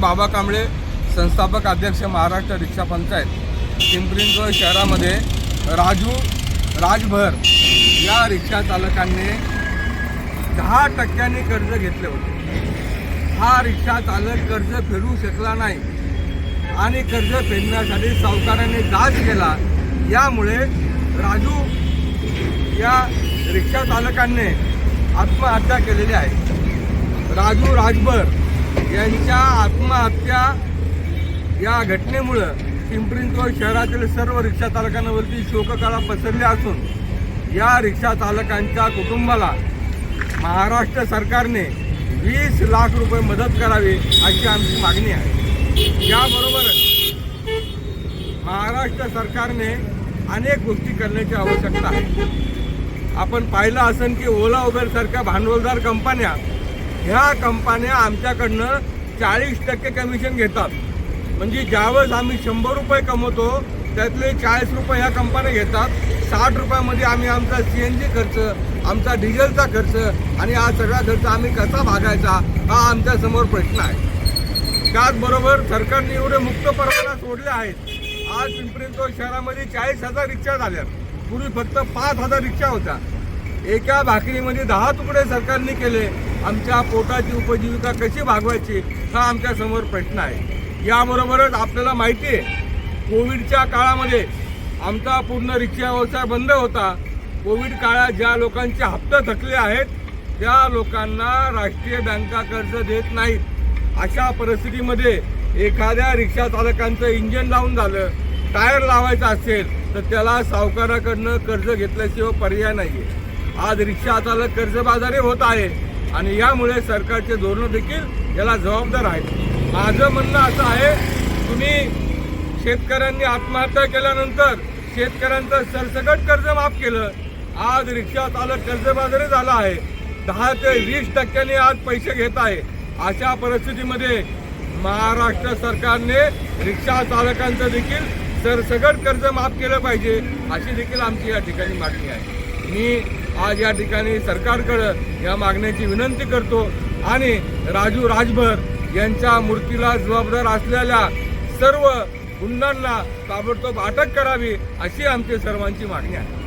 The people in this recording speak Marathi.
बाबा कांबळे संस्थापक अध्यक्ष महाराष्ट्र रिक्षा पंचायत पिंपरी शहरामध्ये राजू राजभर या रिक्षा चालकांनी दहा टक्क्यांनी कर्ज घेतले होते. हा रिक्षा चालक कर्ज फेडू शकला नाही आणि कर्ज फेडण्यासाठी सावकाराने जाच केला. यामुळे राजू या रिक्षा चालकांनी आत्महत्या केलेली आहे. राजू राजभर यांच्या आत्महत्या या घटनेमुळं पिंपरी शहरातील सर्व रिक्षा चालकांवरती शोककळा पसरली असून या रिक्षा चालकांच्या कुटुंबाला महाराष्ट्र सरकारने वीस लाख रुपये मदत करावी अशी आमची मागणी आहे. याबरोबरच महाराष्ट्र सरकारने अनेक गोष्टी करण्याची आवश्यकता आहे. आपण पाहिलं असेल की ओला उबेर सारख्या भांडवलदार कंपन्या ह्या कंपन्या आमच्याकडनं चाळीस टक्के कमिशन घेतात. म्हणजे ज्यावेळेस आम्ही शंभर रुपये कमवतो त्यातले चाळीस रुपये ह्या कंपन्या घेतात. साठ रुपयामध्ये आम्ही आमचा सी एन जी खर्च आमचा डिझेलचा खर्च आणि हा सगळा खर्च आम्ही कसा भागायचा हा आमच्यासमोर प्रश्न आहे. त्याचबरोबर सरकारने एवढे मुक्त परवाना सोडले आहेत. आज पिंपरी शहरामध्ये चाळीस हजार रिक्षा झाल्या. पूर्वी फक्त पाच हजार रिक्षा होत्या. एका भाकरीमध्ये दहा तुकडे सरकारने केले. आमच्या पोटाची उपजीविका कशी भागवायची हा आमच्यासमोर प्रश्न आहे. याबरोबरच आपल्याला माहिती आहे कोविडच्या काळामध्ये आमचा पूर्ण रिक्षा व्यवसाय बंद होता. कोविड काळात ज्या लोकांचे हप्ते थकले आहेत त्या लोकांना राष्ट्रीय बँका कर्ज देत नाहीत. अशा परिस्थितीमध्ये एखाद्या रिक्षा चालकांचं इंजिन लावून झालं टायर लावायचं असेल तर त्याला सावकाराकडनं कर्ज घेतल्याशिवाय पर्याय नाही आहे आज रिक्षा चालक कर्जबाजारी होत आहे. आणि यामुळे सरकारचे धोरणं देखील याला जबाबदार आहेत. माझं म्हणणं असं आहे तुम्ही शेतकऱ्यांनी आत्महत्या केल्यानंतर शेतकऱ्यांचं सरसकट कर्ज माफ केलं. आज रिक्षा चालक कर्जबाजारी झाला आहे. दहा ते वीस टक्क्यांनी आज पैसे घेत आहे. अशा परिस्थितीमध्ये महाराष्ट्र सरकारने रिक्षा चालकांचं देखील सरसकट कर्ज माफ केलं पाहिजे अशी देखील आमची या ठिकाणी मागणी आहे. मी आज या ठिकाणी सरकारकडं या मागण्याची विनंती करतो आणि राजू राजभर यांच्या मूर्तीला जबाबदार असलेल्या सर्व गुंडांना ताबडतोब अटक करावी अशी आमची सर्वांची मागणी आहे.